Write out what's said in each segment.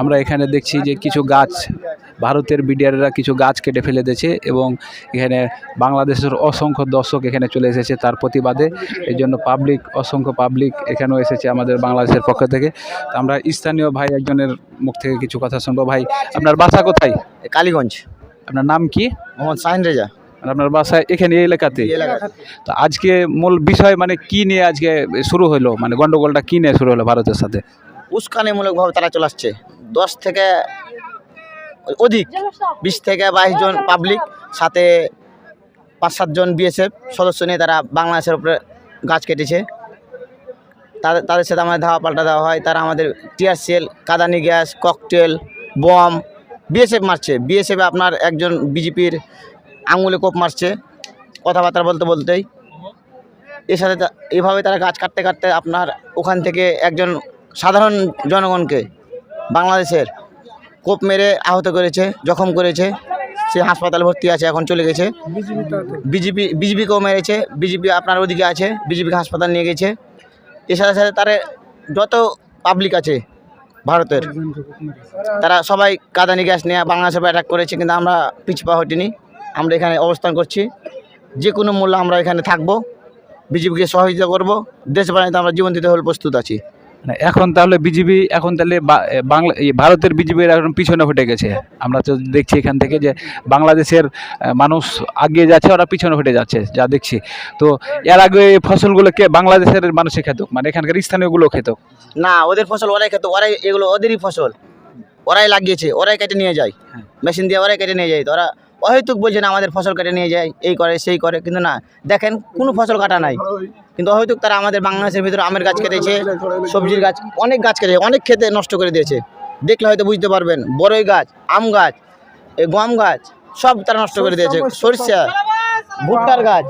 আমরা এখানে দেখছি যে কিছু গাছ ভারতের বিডিআররা কিছু গাছ কেটে ফেলে দিয়েছে এবং এখানে বাংলাদেশের অসংখ্য দর্শক এখানে চলে এসেছে তার প্রতিবাদে। এই জন্য পাবলিক অসংখ্য পাবলিক এখানেও এসেছে আমাদের বাংলাদেশের পক্ষ থেকে। তো আমরা স্থানীয় ভাই একজনের মুখ থেকে কিছু কথা শুনব। ভাই আপনার বাসা কোথায়? কালীগঞ্জ। আপনার নাম কি? মোহাম্মদ শাহিন রেজা। আর আপনার বাসা এখানে এই এলাকাতে। তো আজকে মূল বিষয় মানে কি নিয়ে আজকে শুরু হলো? মানে গন্ডগোলটা কি নিয়ে শুরু হলো ভারতের সাথে? উস্কানিমূলকভাবে তারা চলে আসছে। দশ থেকে অধিক, বিশ থেকে বাইশ জন পাবলিক সাথে পাঁচ সাতজন বিএসএফ সদস্য নিয়ে তারা বাংলাদেশের উপরে গাছ কেটেছে। তাদের তাদের সাথে আমাদের ধাওয়া পাল্টা দেওয়া হয়। তারা আমাদের টিয়ার সেল কাদানি গ্যাস ককটেল বম বিএসএফ মারছে। বিএসএফ আপনার একজন বিজেপির আঙুলে কোপ মারছে। কথাবার্তা বলতে বলতেই। এর সাথে এভাবে তারা গাছ কাটতে কাটতে আপনার ওখান থেকে একজন সাধারণ জনগণকে বাংলাদেশের কোপ মেরে আহত করেছে, জখম করেছে, সে হাসপাতালে ভর্তি আছে, এখন চলে গেছে। বিজেপি বিজেপিকেও মেরেছে বিজেপি আপনার ওদিকে আছে বিজেপিকে হাসপাতাল নিয়ে গেছে। এর সাথে সাথে তার যত পাবলিক আছে ভারতের, তারা সবাই কাদানি গ্যাস নিয়ে বাংলাদেশের উপর অ্যাটাক করেছে, কিন্তু আমরা পিছপা হটিনি। আমরা এখানে অবস্থান করছি। যে কোনো মূল্য আমরা এখানে থাকব। বিজেপিকে সহযোগিতা করব। দেশ বানাইতে আমরা জীবন দিতে হলে প্রস্তুত আছি। এখন তাহলে বিজেপি এখন তাহলে বাংলা ভারতের বিজেপির এখন পিছনে হটে গেছে। আমরা তো দেখছি এখান থেকে যে বাংলাদেশের মানুষ আগিয়ে যাচ্ছে ওরা পিছনে হটে যাচ্ছে যা দেখছি। তো এর আগে ফসলগুলো কে বাংলাদেশের মানুষে খেত মানে এখানকার স্থানীয়গুলো খেত? না ওদের ফসল ওরাই খেত ওরাই এগুলো ওদেরই ফসল। ওরাই লাগিয়েছে ওরাই কেটে নিয়ে যায়। হ্যাঁ। মেশিন দিয়ে ওরাই কেটে নিয়ে যায়। তো ওরা অহেতুক বলছে না, আমাদের ফসল কেটে নিয়ে যায়, এই করে, সেই করে, কিন্তু না। দেখেন, কোনো ফসল কাটা নাই। কিন্তু অহেতুক তারা আমাদের বাংলাদেশের ভিতরে আমের গাছ কেটেছে, সবজির গাছ, অনেক গাছ কেটেছে, অনেক খেতে নষ্ট করে দিয়েছে। দেখলে হয়তো বুঝতে পারবেন বড়ই গাছ, আম গাছ এই গম গাছ, সব তারা নষ্ট করে দিয়েছে। সরিষা, ভুট্টার গাছ,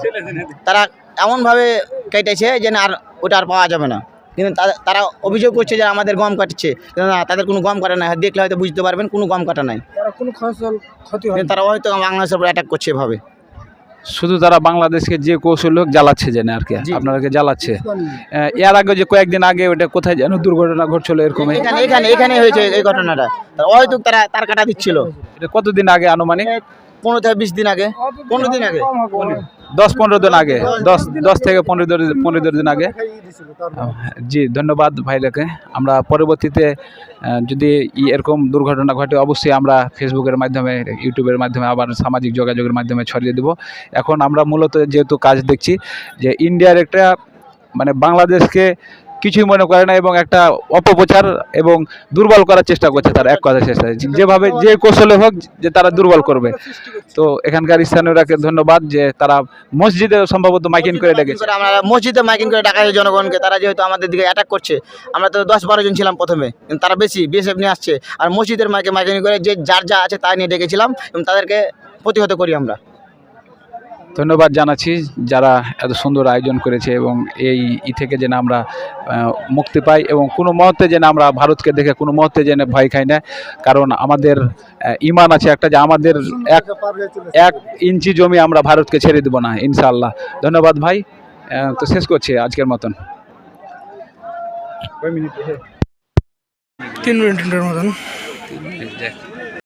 তারা এমনভাবে কেটেছে যে আর ওটা আর পাওয়া যাবে না। কিন্তু তারা- তারা অভিযোগ করছে যে আমাদের গম কাটছে। না তাদের কোনো গম কাটা নাই। দেখলে হয়তো বুঝতে পারবেন কোনো গম কাটা নাই। কোনো ফসল ক্ষতি তারা হয়তো বাংলাদেশের উপর অ্যাটাক করছে এভাবে। শুধু তারা বাংলাদেশকে যে কৌশল হোক জ্বালাচ্ছে যেন আর কি। আপনাদেরকে জ্বালাচ্ছে? এর আগে যে কয়েকদিন আগে ওটা কোথায় যেন দুর্ঘটনা ঘটছিল এরকম। এখানে এখানে হয়েছে এই ঘটনাটা। তারা হয়তো তারা তার কাটা দিচ্ছিল। এটা কতদিন আগে আনুমানিক? পনেরো থেকে বিশ দিন আগে। পনেরো দিন আগে দশ পনেরো দিন আগে দশ দশ থেকে পনেরো পনেরো দিন আগে। জি ধন্যবাদ ভাইরাকে আমরা পরবর্তীতে যদি এরকম দুর্ঘটনা ঘটে অবশ্যই আমরা ফেসবুকের মাধ্যমে ইউটিউবের মাধ্যমে আবার সামাজিক যোগাযোগের মাধ্যমে ছড়িয়ে দেব। এখন আমরা মূলত যেহেতু কাজ দেখছি যে ইন্ডিয়ার একটা মানে বাংলাদেশকে কিছুই মনে করে না এবং একটা অপপ্রচার এবং দুর্বল করার চেষ্টা করছে তারা এক কথা চেষ্টা যেভাবে যে কৌশলে হোক যে তারা দুর্বল করবে। তো এখানকার স্থানীয়রাকে ধন্যবাদ যে তারা মসজিদে সম্ভবত মাইকিং করে ডেকেছে। আমরা মসজিদে মাইকিং করে ডাকা হয় জনগণকে তারা যেহেতু আমাদের দিকে অ্যাটাক করছে আমরা তো দশ বারো জন ছিলাম প্রথমে তারা বেশি বিএসএফ নিয়ে আসছে। আর মসজিদের মাইকে মাইকিং করে যে যার যা আছে তাই নিয়ে ডেকেছিলাম এবং তাদেরকে প্রতিহত করি আমরা। ধন্যবাদ জানাচ্ছি যারা এত সুন্দর আয়োজন করেছে এবং এই ই থেকে যেন আমরা মুক্তি পাই এবং কোনো মুহূর্তে যেন আমরা ভারতকে দেখে কোনো মুহূর্তে যেন ভয় খাই না। কারণ আমাদের ইমান আছে একটা যে আমাদের এক এক ইঞ্চি জমি আমরা ভারতকে ছেড়ে দেবো না ইনশাল্লাহ ধন্যবাদ ভাই। তো শেষ করছি আজকের মতন। তিন মিনিটের মতন। দেখ।